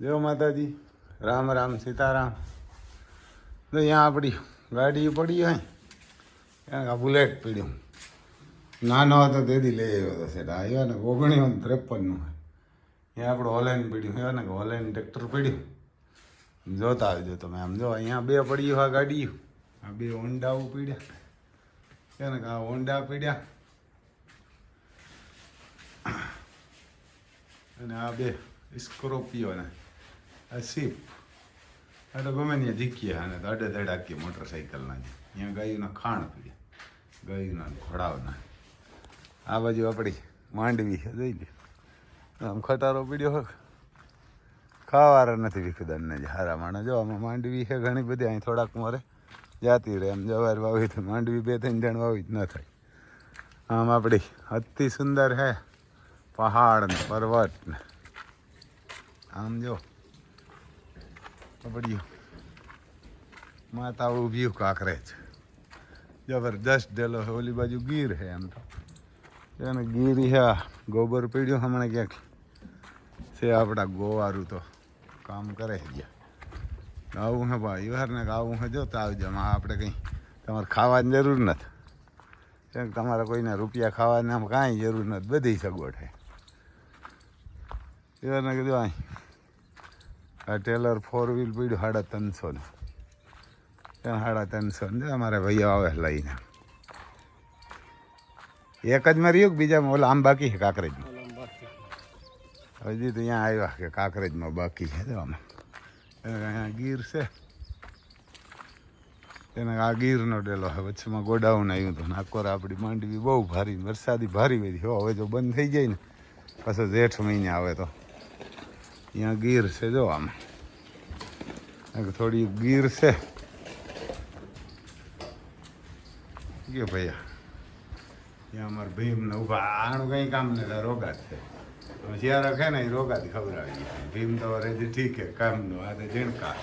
જય માતાજી, રામ રામ સીતારામ. તો અહીંયા આપણી ગાડી પડી હોય એને આ બુલેટ પીડ્યું. નાનો હતો તેથી લઈ આવ્યો હતો સેટ આવ્યો ને ઓગણીસો ને ત્રેપનનું અહીંયા આપણું હોલેન્ડ પીડ્યું. હોય ને કે હોલેન્ડ ટ્રેક્ટર પીડ્યું. જોતા આવજો તમે આમ. જો અહીંયા બે પડ્યું આ ગાડી. આ બે હોન્ડાઓ પીડ્યા. કે આ હોન્ડા પીડ્યા. અને આ બે સ્કોર્પિયો ને આ સીપ આ તો ગમે ત્યાં જીકીએ અને અડે ધડ આખીએ મોટરસાઇકલના જ અહીંયા ગાયુંના ખાણ પીડ્યા. ગાયુંના ઘોડાઓના. આ બાજુ આપણી માંડવી છે, જોઈ લે આમ ખટારો પીડ્યો હોય ખાવાના નથી વિખુદાનને જ હારા માણસ. જો, આમાં માંડવી છે ઘણી બધી, અહીં થોડાક મોરે જાતી રહે. એમ જવાર વાવી તો માંડવી બે ત્રણ જણ વાવી જ ન થાય. આમ આપણી અતિ સુંદર હે પહાડ ને પર્વત ને. આમ જો. પડ્યું માતા ઊભી કાંકરે છે. જબરદસ્ત ડેલો છે. ઓલી બાજુ ગીર છે એમ તો. એને ગીર હે ગોબર પીડ્યો હમણાં ક્યાંક. છે આપણા ગોવારું તો કામ કરે છે ગયા આવું હે ભાઈ વાર ને આવું હે, જો તો આવજો. આમાં આપણે કંઈ તમારે ખાવાની જરૂર નથી. કેમ તમારે કોઈને રૂપિયા ખાવાના આમ કાંઈ જરૂર નથી. બધી સગવડ છે. એને કીધું અહીં આ ટેલર ફોર વ્હીલ પીડ્યું સાડા ત્રણસો ને. ત્યાં સાડા ત્રણસો ને. અમારે ભાઈઓ આવે લઈને. એક જ માં રહ્યું કે બીજામાં ઓલા આમ બાકી છે કાંકરેજમાં. હજી તો અહીંયા આવ્યા કે કાંકરેજમાં બાકી છે આમાં. અહીંયા ગીર છે. એને આ ગીરનો ડેલો હવે વચ્ચેમાં ગોડાઉન આવ્યું હતું નાકોર આપણી માંડવી બહુ ભારી વરસાદી ભારી વધી. હવે જો બંધ થઈ જાય ને પાછો જેઠ મહિને આવે તો. અહીંયા ગીર છે, જો આમ. થોડી ગીર છે. કે ભૈયા. ત્યાં અમારા ભીમને ઊભા. આનું કંઈ કામ નહીં રોગા છે. જ્યાં રખે ને એ રોગાથી આવી જાય ભીમ તો રેજી ઠીક છે, કામનું આ તો ઝીણકા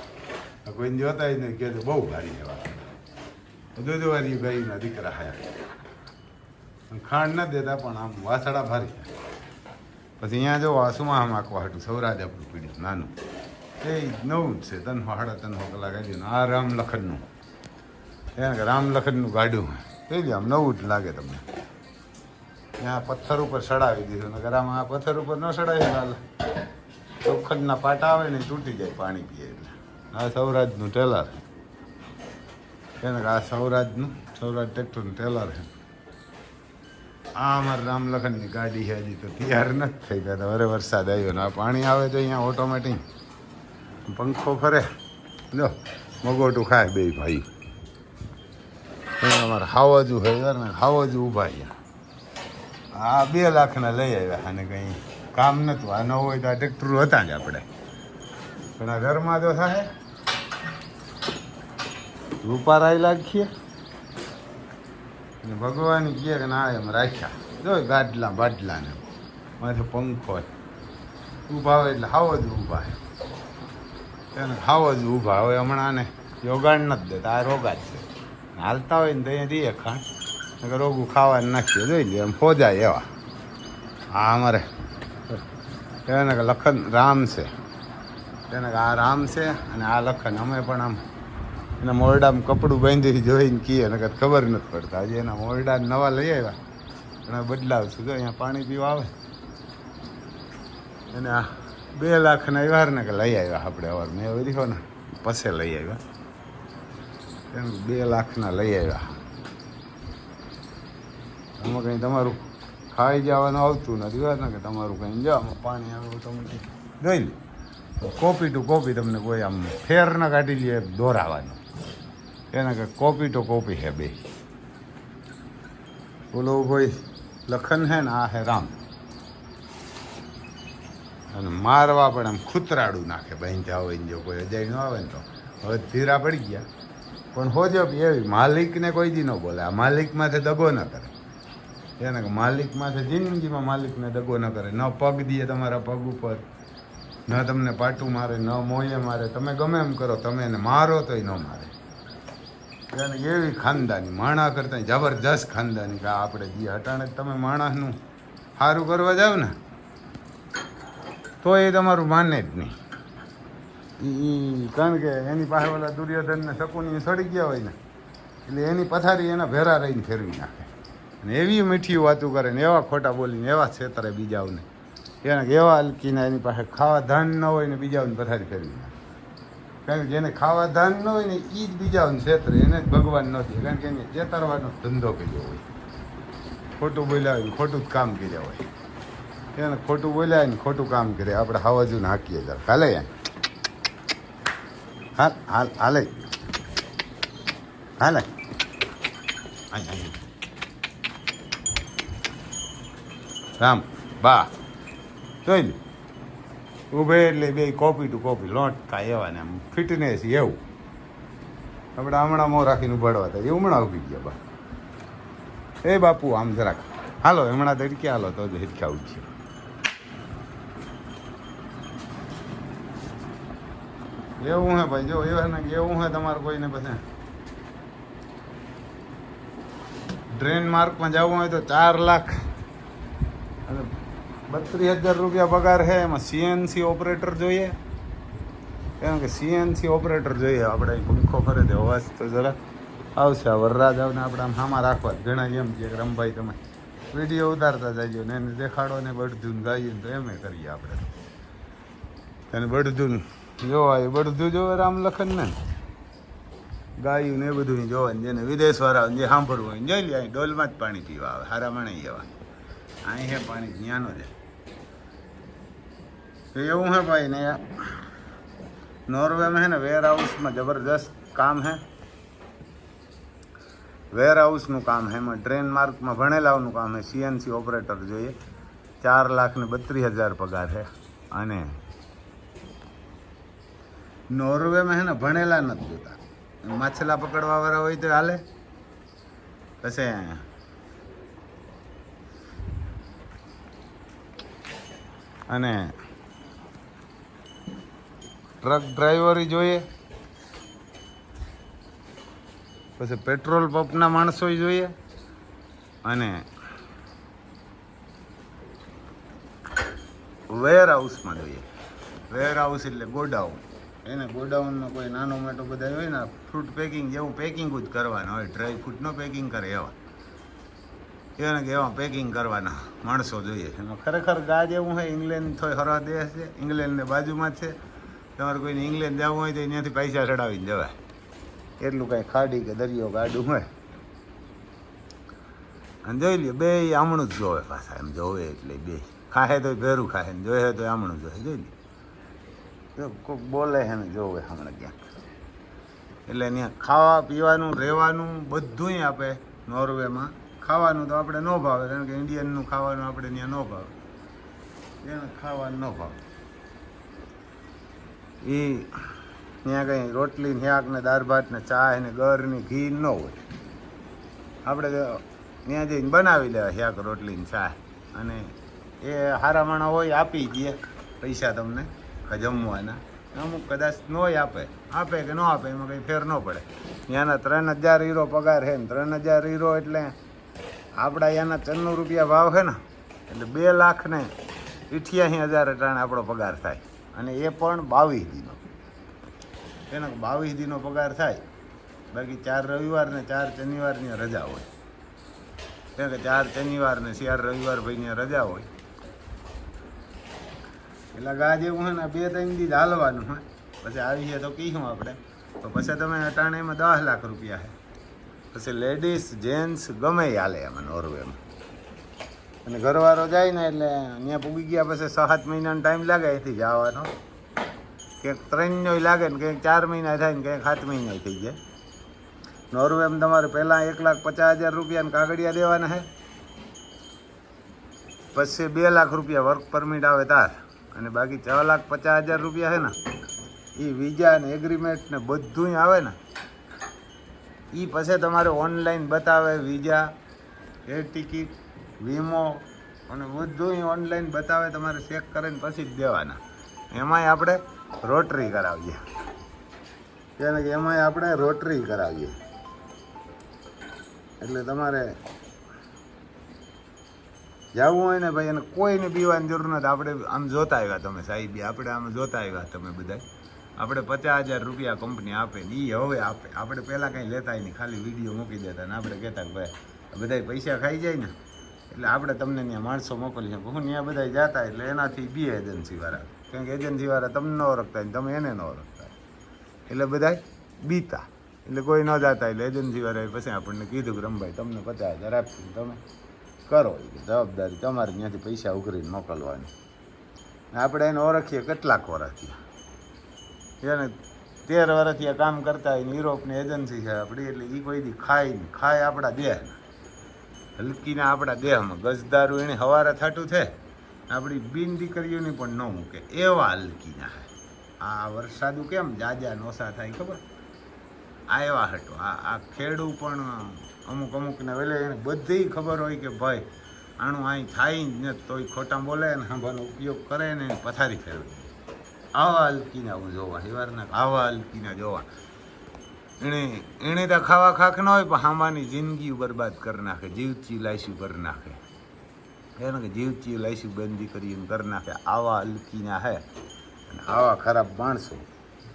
કોઈને જોતા જ નહીં, કે તો બહુ ભારી છે દૂધ વાળી ગાયના દીકરા હયા ખાંડ ન દેતા, પણ આમ વાસડા ભારી પછી અહીંયા જો વાસુમાં આમ આખું હાટું સૌરાજ આપણું પીડ્યું, નાનું. એ નવું જ છે તન હાડા તન કલાક આવી આ રામ લખનનું. એને કે રામ લખનનું ગાડ્યું એ બી આમ નવું જ લાગે તમને. ત્યાં પથ્થર ઉપર ચડાવી દીધું નગર આમાં આ પથ્થર ઉપર ન ચડાવી લાલ ચોખંડના પાટા આવે ને તૂટી જાય પાણી પીએ એટલે. આ સૌરાજનું ટેલર એને આ સૌરાજનું, સૌરાજ ટ્રેક્ટરનું ટેલર છે. આ અમારે રામલખનની ગાડી છે હજી તો તૈયાર નથી થઈ ગયા હવે વરે વરસાદ આવ્યો ને આ પાણી આવે તો અહીંયા ઓટોમેટિક પંખો ફરે. જો મગોટું ખાય બે ભાઈ. અમારે હાવજુ હોય ને હાવજુ ઊભા અહીંયા આ બે લાખના લઈ આવ્યા અને કંઈ કામ નહોતું આ ન હોય તો આ ટ્રેક્ટર હતા જ આપણે. પણ આ ઘરમાં તો થાય. રૂપારાય લાગીએ. અને ભગવાન કહે કે ના, એમ રાખ્યા. જો ગાડલા બાટલા ને માથે પંખો ઊભા હોય એટલે હાવ જ ઊભા એને હાવ જ ઊભા હવે હમણાં ને. યોગાણ નથી દેતા, આ રોગા જ છે. હાલતા હોય ને તો અહીંયા દઈએ ખાણ. રોગું ખાવા નાખીએ, જોઈ લે, એમ ફોજાય એવા. હા, અમારે. એને કે લખન રામ છે. એને આ રામ છે અને આ લખન, અમે પણ આમ એના મોરડામાં કપડું બાંધી જોઈને કીએ અને કદાચ ખબર નથી પડતા. આજે એના મોરડા નવા લઈ આવ્યા. પણ બદલાવશું. જો, અહીંયા પાણી પીવા આવે. એને આ બે લાખના આવ્યા કે લઈ આવ્યા આપણે અવાર મેં વધ્યો ને, પસે લઈ આવ્યા. એમ બે લાખના લઈ આવ્યા. આમાં કંઈ તમારું ખાઈ જવાનું આવતું નથી. વાત ને કે તમારું કંઈ જાઓ પાણી આવે તમને જોઈ લે. કોપી ટુ કોપી તમને કોઈ આમ ફેર ના કાઢી લે દોરાવાનું. એને કે કોપી તો કોપી હે બે. બોલો કોઈ લખન હે ને આ હે રામ. અને મારવા પણ આમ ખૂતરાડું નાખે, બાંધ્યા હોય જો કોઈ અજાય ન આવે ને તો. હવે ધીરા પડી ગયા. પણ હોજો એવી, માલિકને કોઈ દી ન બોલે. આ માલિક માથે દગો ન કરે. એને માલિક માથે જિંદગીમાં માલિકને દગો ન કરે. ન પગ દીએ તમારા પગ ઉપર. ન તમને પાટું મારે, ન મોયે મારે. તમે ગમે એમ કરો, તમે એને મારો તોય ન મારે. એને એવી ખાનદાની, માણા કરતા જબરજસ્ત ખાનદાની કે આપણે જે હટાણે તમે માણસનું સારું કરવા જાવ ને તો એ તમારું માને જ નહીં. કારણ કે એની પાસે ઓલા દુર્યોધનને શકુની સડી ગયા હોય ને, એટલે એની પથારી એના ભેરા રહીને ફેરવી નાખે. અને એવી મીઠી વાતું કરે ને, એવા ખોટા બોલીને, એવા છેતરે બીજાઓને. એને એવા હલકીને એની પાસે ખાવા ધાન ન હોય ને, બીજાઓને પથારી ફેરવી નાખે. કારણ કે જેને ખાવા ધાન ન હોય ને એ જ બીજાઓને ક્ષેત્ર એને જ ભગવાન નથી કારણ કે એને ચેતરવાનો ધંધો કર્યો હોય. ખોટું બોલ્યા હોય ખોટું જ કામ કર્યા હોય. એને ખોટું બોલ્યા ને ખોટું કામ કરે આપણે હાવાજુને હાકીએ જરા હાલે હાલ હાલ, હાલે. હાલે. રામ, બા. જોઈ લે ઉભે એટલે બે કોપી ટુ કોપી લોટ થાય એવા ને આમ ફિટનેસ એવું. આપણે હમણાં મોં રાખીને ઉભાડવા હતા એ હમણાં ઊભી ગયા બા. એ બાપુ, આમ જરાક. હાલો, હમણાં તડકે હાલો, તો જ હિરખ્યા ઉઠ્યો એવું હે ભાઈ, જો એવું ને એવું હે તમારે કોઈને પછી ટ્રેન માર્કમાં જવું હોય તો ચાર લાખ બત્રીસ હજાર રૂપિયા પગાર છે, એમાં સીએનસી ઓપરેટર જોઈએ. કેમ કે સીએનસી ઓપરેટર જોઈએ, આપણે પંખો ફરે તે અવાજ તો જરા આવશે. આ વરરાજ આવને આપણે આમ સામા રાખવા ઘણા એમ કે રમભાઈ તમે. વીડિયો ઉતારતા જાજો ને એને દેખાડો ને બળધું ને ગાઈએ તો એમ કરીએ આપણે. અને બળધું જોવા એ બળધું જોવે રામ લખન ને. ગાયું ને એ બધું જોવાનું જેને વિદેશ વાળા જે સાંભળવું હોય જોઈ લે, અહીં ડોલમાં જ પાણી પીવા આવે હારા માણે જવા અહીં પાણી જ્ઞાનો છે એવું હે ભાઈ ને નોર્વેમાં હે ને વેર હાઉસમાં જબરદસ્ત કામ હે. વેર હાઉસનું કામ હે એમાં. ટ્રેન માર્કમાં ભણેલાઓનું કામ હે. સીએનસી ઓપરેટર જોઈએ. ચાર લાખ ને બત્રીસ હજાર પગાર છે અને નોર્વેમાં હે ને ભણેલા નથી જોતા. માછલા પકડવા વાળા હોય તો હાલે. પછી અને ટ્રક ડ્રાઈવરી જોઈએ. પછી પેટ્રોલ પંપના માણસો જોઈએ. અને વેર હાઉસમાં જોઈએ. વેર હાઉસ એટલે ગોડાઉન. એને ગોડાઉનમાં કોઈ નાનો મોટો બધા હોય ને ફ્રૂટ પેકિંગ જેવું પેકિંગ જ કરવાના હોય. ડ્રાય ફ્રૂટનો પેકિંગ કરે એવા. એને કે એવા પેકિંગ કરવાના માણસો જોઈએ. એમાં ખરેખર ગાજ એવું હોય ઇંગ્લેન્ડ થોડી હરવા દેશ છે. ઇંગ્લેન્ડને બાજુમાં છે. તમારે કોઈને ઇંગ્લેન્ડ જવું હોય તો ત્યાંથી પૈસા ચડાવીને જવાય. એટલું કાંઈ ખાડી કે દરિયો ગાડું હોય. અને જોઈ લે બે આમણું જ જોવે પાછા, એમ જોવે એટલે બે. ખાહે તો ભેરું ખાહે, ને જોયે તો આમણું જોવે જોઈ લે કોઈક બોલે છે ને જોવે હમણાં ક્યાંક. એટલે ત્યાં ખાવા પીવાનું, રહેવાનું બધુંય આપે નોર્વેમાં. ખાવાનું તો આપણે ન ભાવે, કારણ કે ઇન્ડિયનનું ખાવાનું આપણે ત્યાં ન ભાવે. એને ખાવાનું ન ભાવે. એ ત્યાં કંઈ રોટલી શાક ને દાળ ભાત ને ચા ને ગરની ઘી ન હોય. આપણે ત્યાં જઈને બનાવી લેવા શાક, રોટલી ને ચા અને એ હારા માણા હોય આપી દે પૈસા તમને જમવાના. અમુક કદાચ નોય આપે. આપે કે ન આપે, એમાં કંઈ ફેર ન પડે. ત્યાંના ત્રણ હજાર હીરો પગાર છે ને ત્રણ હજાર હીરો એટલે આપણા અહીંયાના ચન્નું રૂપિયા ભાવ છે ને, એટલે બે લાખ ને અઠ્યાસી હજાર અટાણે આપણો પગાર થાય. અને એ પણ બાવીસ દીનો. એનો બાવીસ દીનો પગાર થાય. બાકી ચાર રવિવાર ને ચાર શનિવારની રજા હોય. એટલે કે ચાર શનિવાર ને ચાર રવિવાર ભાઈની રજા હોય. એટલે ગા જેવું હોય ને, બે ત્રણ દી હાલવાનું હોય પછી આવીએ તો કહીશું આપણે. તો પછી તમે અટાણે એમાં દસ લાખ રૂપિયા છે પછી લેડીઝ, જેન્ટ્સ ગમે હાલે એમાં નોર્વેમાં. અને ઘરવાળો જાય ને એટલે અહીંયા પૂગી ગયા પછી છ સાત મહિનાનો ટાઈમ લાગે અહીંથી જવાનો. ક્યાંક ત્રણનો લાગે ને ક્યાંક ચાર મહિના થાય ને ક્યાંક સાત મહિના થઈ જાય. નોર્વેમાં તમારે પહેલાં એક લાખ પચાસ હજાર રૂપિયાને કાગળિયા દેવાના છે પછી બે લાખ રૂપિયા વર્ક પરમિટ આવે તાર અને બાકી છ લાખ પચાસ હજાર રૂપિયા છે ને એ વિઝા ને એગ્રીમેન્ટ ને બધુંય આવે ને. એ પછી તમારે ઓનલાઈન બતાવે વિઝા એર ટિકિટ વીમો અને બધુંય ઓનલાઈન બતાવે, તમારે ચેક કરીને પછી જ દેવાના. એમાંય આપણે રોટરી કરાવીએ. તેને કે એમાંય આપણે રોટરી કરાવીએ. એટલે તમારે જવું હોય ને ભાઈ, એને કોઈને પીવાની જરૂર નથી. આપણે આમ જોતા આવ્યા તમે, સાહેબ, આપણે આમ જોતા આવ્યા તમે બધા આપણે પચાસ હજાર રૂપિયા કંપની આપે ને એ હવે આપે. આપણે પહેલાં કંઈ લેતા નહીં, ખાલી વીડિયો મૂકી દેતા ને આપણે કહેતા કે ભાઈ બધા પૈસા ખાઈ જાય ને. એટલે આપણે તમને ત્યાં માણસો મોકલીએ. હું ત્યાં બધા જતા એટલે એનાથી બી એજન્સીવાળા કારણ કે એજન્સીવાળા તમને ન ઓળખતા તમે એને ન ઓળખતા એટલે બધા બીતા. એટલે કોઈ ન જાતા એટલે એજન્સીવાળાએ પછી આપણને કીધું કે, રમભાઈ, તમને પચાસ હજાર આપશું તમે કરો. જવાબદારી તમારે ત્યાંથી પૈસા ઉઘરીને મોકલવાની. આપણે એને ઓળખીએ કેટલાક વર્ષથી એને તેર વર્ષથી આ કામ કરતા હોય યુરોપની એજન્સી છે આપણી, એટલે એ કોઈ દી ખાય નહીં. ખાય આપણા દેહ હલકીના આપણા દેહમાં ગજદારું એને હવારે થાટું છે. આપણી બિન દીકરીઓની પણ ન મૂકે, એવા હલકીના આ વરસાદું કેમ જાજા નોસા થાય ખબર? આ એવા હટો, આ આ ખેડૂ પણ અમુક અમુકને વેલે, એને બધી ખબર હોય કે ભાઈ, આનું અહીં થાય જ ને તોય ખોટા બોલે ને હાંભાનો ઉપયોગ કરે ને પથારી ફેરવે આવા હલકીના હું જોવા, હિવારના આવા હલકીના જોવા. એણે એણે તો ખાવા ખાક ન હોય, પણ હામાની જિંદગી બરબાદ કરી નાખે, જીવચી લાઈસી કરી નાખે. એને કે જીવચી લાઈસી બંધી કરીને કરી નાખે. આવા અલકીના હે, અને આવા ખરાબ માણસો.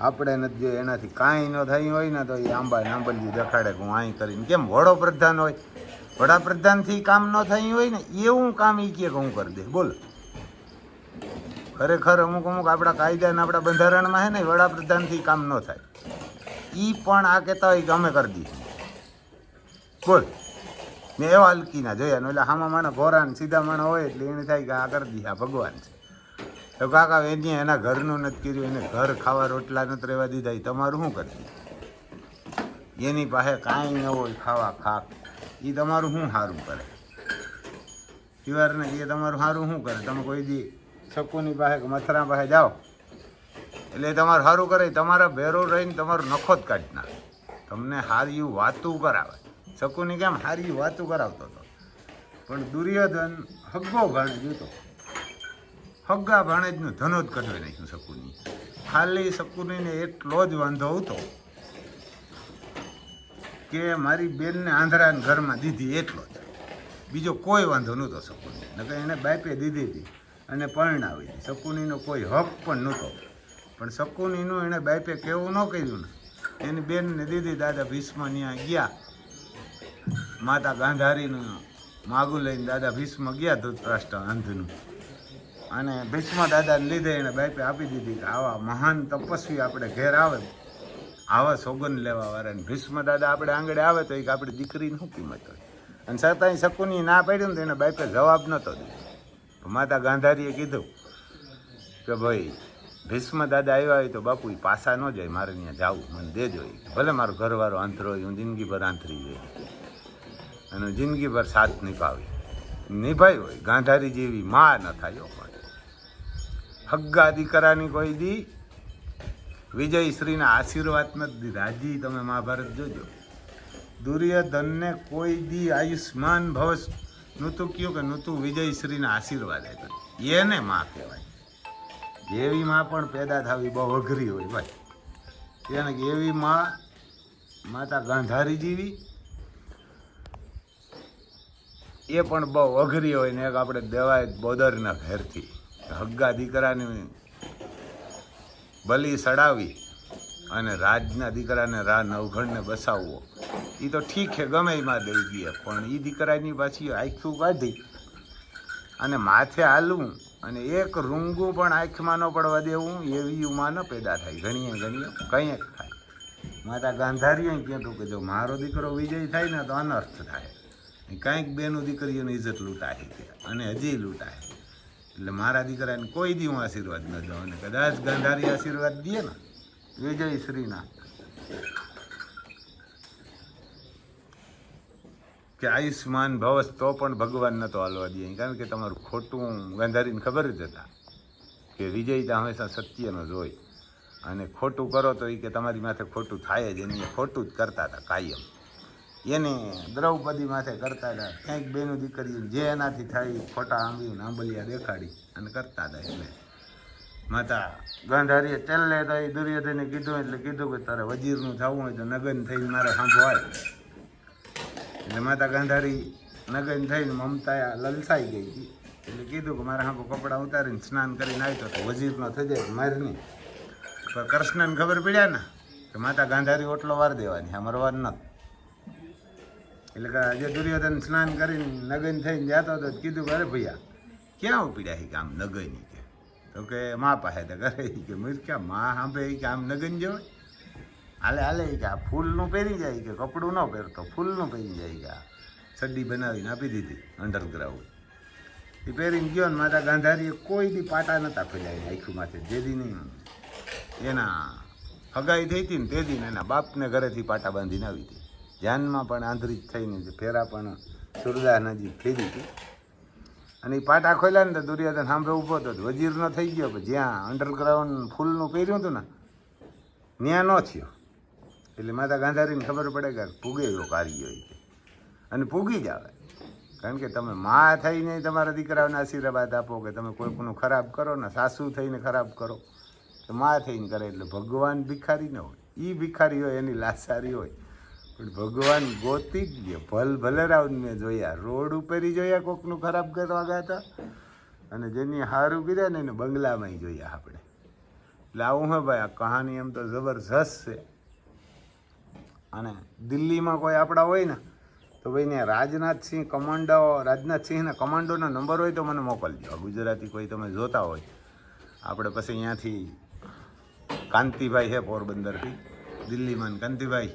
આપણે નથી જો એનાથી કાંઈ ન થયું, હોય ને તો એ આંબા નાંબલજી દેખાડે કે હું અહીં કરીને. કેમ વડોપ્રધાન હોય? વડાપ્રધાનથી કામ ન થયું હોય ને, એવું કામ એ કે હું કરી દે. બોલ. ખરેખર અમુક અમુક આપણા કાયદા અને આપણા બંધારણમાં હે ને, વડાપ્રધાનથી કામ ન થાય. એ પણ આ કહેતા હોય કે અમે કરી દઈએ બોલ. મેં એવા હલકીના જોયા એટલે હામા માણસ ઘોરા ને સીધા માણસ હોય એટલે એને થાય કે આ કરી દઈએ, આ ભગવાન છે. તો કાકા એની એના ઘરનું નથી કર્યું, એને ઘર ખાવા રોટલા નથી રહેવા દીધા એ તમારું શું કરતી એની પાસે કાંઈ ન હોય, ખાવા ખાક એ તમારું શું સારું કરે? શિવારને એ તમારું સારું શું કરે? તમે કોઈ દી શકુની પાસે કે મથરા પાસે જાઓ. એટલે તમારે સારું કરે તમારા ભેરો રહીને તમારું નખો જ કાઢી નાખે. તમને હારી વાતું કરાવે. શકુની કેમ હારી વાતું કરાવતો હતો? પણ દુર્યોધન હગ્ગો ભાણે જૂતો હગ્ગા ભાણેજનું ધનો જ કઢવી નાખ્યું શકુની. ખાલી શકુનીને એટલો જ વાંધો હતો કે મારી બેનને આંધળાને ઘરમાં દીધી એટલો જ. બીજો કોઈ વાંધો નહોતો શકુની નકર એને બાપે દીધી હતી અને પરણાવી હતી. શકુનીનો કોઈ હક પણ નહોતો. પણ શકુનીનું એણે બાઈપે કેવું ન કર્યું ને. એની બેનને દીદી દાદા ભીષ્મ ત્યાં ગયા. માતા ગાંધારીનું માગું લઈને દાદા ભીષ્મ ગયા ધૃતરાષ્ટ્ર અંધનું. અને ભીષ્મ દાદાને લીધે એણે બાઈપે આપી દીધી કે આવા મહાન તપસ્વી આપણે ઘેર આવે. આવા સોગન લેવા વાળાને ભીષ્મ દાદા આપણે આંગળે આવે તો એક આપણી દીકરીની કિંમત હોય? અને છતાંય શકુની ના પાડ્યું ને તો એને બાઈપે જવાબ નહોતો દીધો. માતા ગાંધારીએ કીધું કે ભાઈ ભીષ્મ દાદા આવ્યા હોય તો બાપુ એ પાસા ન જાય, મારે ત્યાં જાવું, મને દેજો. ભલે મારો ઘરવાળો આંતરો હોય, હું જિંદગીભર આંતરી જાય. અને જિંદગીભર સાથ નિભાવી. નિભાઈ હોય, ગાંધારી જેવી માં ન થાય પણ. હગ્ગા દીકરાની કોઈ દી વિજયશ્રીના આશીર્વાદ નથી હજી, તમે મહાભારત જોજો. દુર્યોધનને કોઈ દી આયુષ્માન ભવ નહોતું કયું કે નહોતું વિજયશ્રીના આશીર્વાદ આપ્યા. એને માં કહેવાય. જેવી માં પણ પેદા થવી બહુ અઘરી હોય, ભાઈ. એને એવી માતા ગાંધારી જીવી એ પણ બહુ અઘરી હોય ને એક આપણે દેવાય બોદરના ઘેરથી. હગ્ગા દીકરાની બલી સડાવી અને રાજના દીકરાને રા નવઘણને બસાવવો. એ તો ઠીક છે, ગમે એમાં દઈ દઈએ પણ એ દીકરાની પાછી આખું કાઢી અને માથે હાલવું. અને એક રૂંગું પણ આંખમાં ન પડવા દેવું, એવી માં ન પેદા થાય. ઘણીએ ઘણીએ કંઈક થાય. માતા ગાંધારીએ કહેતું કે જો મારો દીકરો વિજય થાય ને તો અનર્થ થાય. કાંઈક બેનું દીકરીઓની ઇજ્જત લૂંટાય છે અને હજી લૂંટાય એટલે મારા દીકરાને કોઈ દી હું આશીર્વાદ ન દઉં અને કદાચ ગાંધારી આશીર્વાદ દે ને, વિજય શ્રીના. કે આયુષ્માન ભવસ તો પણ ભગવાન નતો હાલવા દે. કારણ કે તમારું ખોટું ગાંધારીને ખબર જ હતા કે વિજયતા હંમેશા સત્યનો જ અને ખોટું કરો તો એ કે તમારી માથે ખોટું થાય જ એની ખોટું જ કરતા હતા કાયમ. એને દ્રૌપદી માથે કરતા હતા. ક્યાંક બેનું દીકરી જે એનાથી થાય ખોટા આંબી આંબલિયા દેખાડી અને કરતા હતા એટલે. માતા ગાંધારીએ તેલે તો એ દુર્યોધને કીધું એટલે કીધું કે તારે વજીરનું થવું હોય તો નગન થઈને મારે સાંભળવાય એટલે માતા ગાંધારી નગન થઈને મમતા લલસાઈ ગઈ હતી. એટલે કીધું કે મારે હાંકો કપડાં ઉતારીને સ્નાન કરીને આવી તો વજીરનો થઈ જાય મારે નહીં પણ કૃષ્ણને ખબર પડ્યા ને કે માતા ગાંધારી ઓટલો વાર દેવાની આ વાર નથી. એટલે કે આજે દુર્યોધન સ્નાન કરીને નગન થઈને જતો હતો કીધું કે અરે ભૈયા, ક્યાં ઉપડ્યા છે કામ નગની કે? તો કે મા પાસે તો કરે કે મીર ક્યાં? મા સાંભળે કે આમ નગન જવાય? હાલે હાલે કે આ ફૂલનું પહેરી જાય કે કપડું ન પહેરતો, ફૂલનું પહેરી જાય કે આ ચડ્ડી બનાવીને આપી દીધી અંડરગ્રાઉન્ડ એ પહેરીને ગયો ને માતા ગાંધારીએ કોઈ દી પાટા નહોતા ફેલાવી આખું માથે, જે દી નહીં એના હગાઈ થઈ હતી ને તે દિન એના બાપને ઘરેથી પાટા બાંધીને આવી હતી. ધ્યાનમાં પણ આંતરિક થઈને જે ફેરા પણ સુરદા નજીક ફેરી હતી. અને એ પાટા ખોલ્યા ને તો દુર્યોધન સાંભળે ઊભો હતો વજીરનો થઈ ગયો જ્યાં અંડરગ્રાઉન્ડ ફૂલનું પહેર્યું હતું ને, ત્યાં ન થયો. એટલે માતા ગાંધારીને ખબર પડે કે પૂગે એવો કાર્ય હોય અને પૂગી જ આવે કારણ કે તમે મા થઈને તમારા દીકરાઓને આશીર્વાદ આપો કે તમે કોઈકનું ખરાબ કરો ને સાસુ થઈને ખરાબ કરો. તો મા થઈને કરે એટલે ભગવાન ભિખારી ન હોય. એ ભિખારી હોય, એની લાસારી હોય. પણ ભગવાન ગોતી જ ગયો ભલ ભલે રાવને મેં જોયા, રોડ ઉપર જોયા કોકનું ખરાબ કરવા ગયા હતા. અને જેની હારું કર્યા ને એને બંગલામાં જોયા આપણે. એટલે આવું હે ભાઈ, આ કહાની એમ તો જબરજસ્ત છે. અને દિલ્હીમાં કોઈ આપણા હોય ને, તો ભાઈ ને રાજનાથસિંહ કમાન્ડો, રાજનાથસિંહના કમાન્ડોના નંબર હોય તો મને મોકલજો. ગુજરાતી કોઈ તમે જોતા હોય. આપણે પછી અહીંયાથી કાંતિભાઈ છે પોરબંદરથી. દિલ્હીમાં કાંતિભાઈ,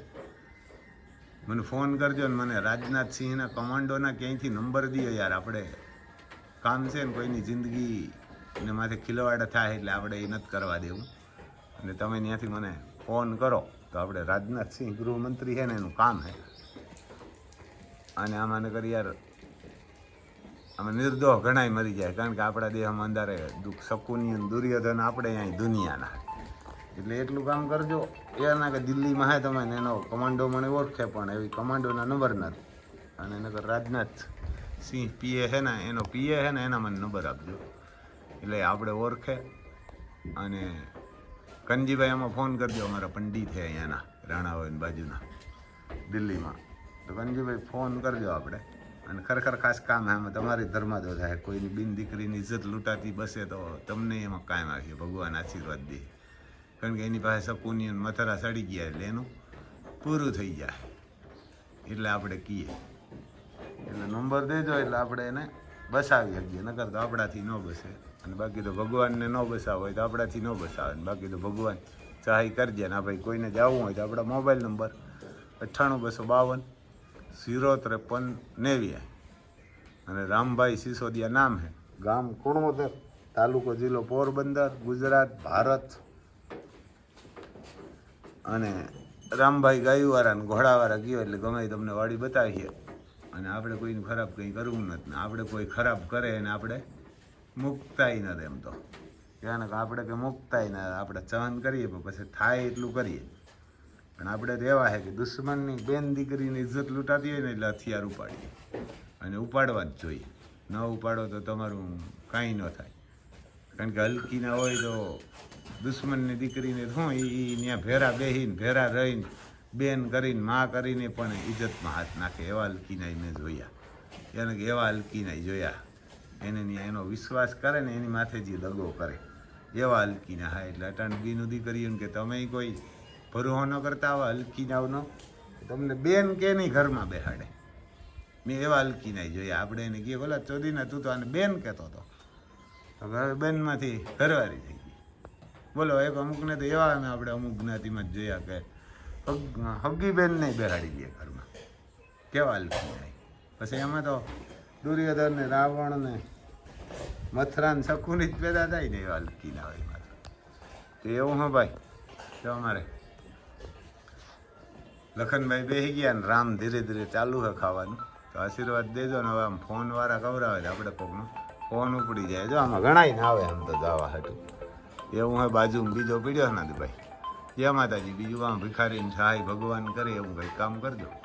મને ફોન કરજો ને મને રાજનાથસિંહના કમાન્ડોના ક્યાંયથી નંબર દઈએ યાર. આપણે કામ છે ને કોઈની જિંદગી ને માથે ખિલવાડ થાય એટલે આપણે એ નથી કરવા દેવું. અને તમે ત્યાંથી મને ફોન કરો. તો આપણે રાજનાથસિંહ ગૃહમંત્રી છે ને એનું કામ છે. અને આમાં નગર યાર, આમાં નિર્દોષ ઘણાય મરી જાય, કારણ કે આપણા દેહમાં અંધારે દુઃખ, શકુની દુર્યોધન આપણે અહીં દુનિયાના. એટલે એટલું કામ કરજો. એના કે દિલ્હીમાં હે તમે એનો કમાન્ડો મને ઓળખે પણ એવી કમાન્ડોના નંબર નથી. અને નગર રાજનાથ સિંહ પીએ છે ને, એનો પીએ છે ને, એના મને નંબર આપજો. એટલે આપણે ઓળખે અને કનજીભાઈ આમાં ફોન કરજો અમારા પંડિત છે અહીંયાના રાણાવાઈની બાજુના, દિલ્હીમાં. તો કનજીભાઈ ફોન કરજો આપણે. અને ખરેખર ખાસ કામ આમાં તમારી ધર્માદો થાય. કોઈની બિન દીકરીની ઇજ્જત લૂંટાતી બસે તો તમને એમાં કાયમ આવશે. ભગવાન આશીર્વાદ દે. કારણ કે એની પાસે શકુની મથરા સડી ગયા એટલે એનું પૂરું થઈ જાય. એટલે આપણે કહીએ એટલે નંબર દેજો એટલે આપણે એને બસાવી શકીએ. નકર તો આપણાથી ન બસે. અને બાકી તો ભગવાનને ન બસાવ હોય તો આપણાથી ન બસાવે. ને બાકી તો ભગવાન સહાય કરજે ને ભાઈ કોઈને જવું હોય તો આપણા મોબાઈલ નંબર અઠ્ઠાણું બસો બાવન ઝીરો ત્રેપન નેવી અને રામભાઈ સિસોદિયા નામ હે. ગામ કુણોદર તાલુકો જિલ્લો પોરબંદર, ગુજરાત, ભારત. અને રામભાઈ ગાયુવાળા ને ઘોડાવાળા ગયો એટલે ગમે તમને વાડી બતાવીએ. અને આપણે કોઈને ખરાબ કંઈ કરવું નથી ને આપણે કોઈ ખરાબ કરે અને આપણે મુકતાય નથી એમ તો. ત્યાં કે આપણે કે મૂકતાય ના, આપણે સહન કરીએ પણ પછી થાય એટલું કરીએ. પણ આપણે તો એવા છે કે દુશ્મનની બેન દીકરીની ઇજ્જત લૂંટાતી હોય ને એટલે હથિયાર ઉપાડીએ. અને ઉપાડવા જ જોઈએ. ન ઉપાડો તો તમારું કાંઈ ન થાય. કારણ કે હલકી ના હોય તો દુશ્મનની દીકરીને શું એ ત્યાં ભેરા બેહીને, ભેરા રહીને, બેન કરીને, માં કરીને પણ ઇજ્જતમાં હાથ નાખે. એવા હલકીના મેં જોયા. એને કે એવા હલકીના જોયા. એને એનો વિશ્વાસ કરે ને એની માથે જે દગો કરે. એવા હલકીના હા, એટલે અટાણ નદી દીકરીઓને કે તમે કોઈ ભરોહો ન કરતા આવા હલકીનાઓનો તમને બેન કે નહીં ઘરમાં બેહાડે. મેં એવા હલકીના જોયા. આપણે એને કહીએ બોલા ચોદીના તું તો આને બેન કહેતો હતો તો હવે બેનમાંથી ઘરવાળી થઈ ગઈ. બોલો, એક અમુકને તો એવા અમે આપણે અમુક જ્ઞાતિમાં જ જોયા કે હગી બેન નહીં બેહાડી દઈએ ઘરમાં. કેવા હલકી નહીં પછી એમાં તો દુર્યોધન ને રાવણ ને મથરા ને શકુની જ પેદા થાય ને એવા ના હોય એમાં તો. એવું હા ભાઈ. તો અમારે લખનભાઈ બેસી ગયા ને રામ ધીરે ધીરે ચાલુ છે ખાવાનું. તો આશીર્વાદ દેજો ને હવે આમ ફોન વાળા તો આપણે પગનો. ફોન ઉપડી જાય. જો આમાં ઘણાય ને આવે આમ તો જવા હાટું. એવું હોય બાજુમાં બીજો પીડ્યો નથી ભાઈ જય માતાજી. બીજું આમ ભિખારીને સહાય ભગવાન કરે એવું કંઈક કામ કરજો.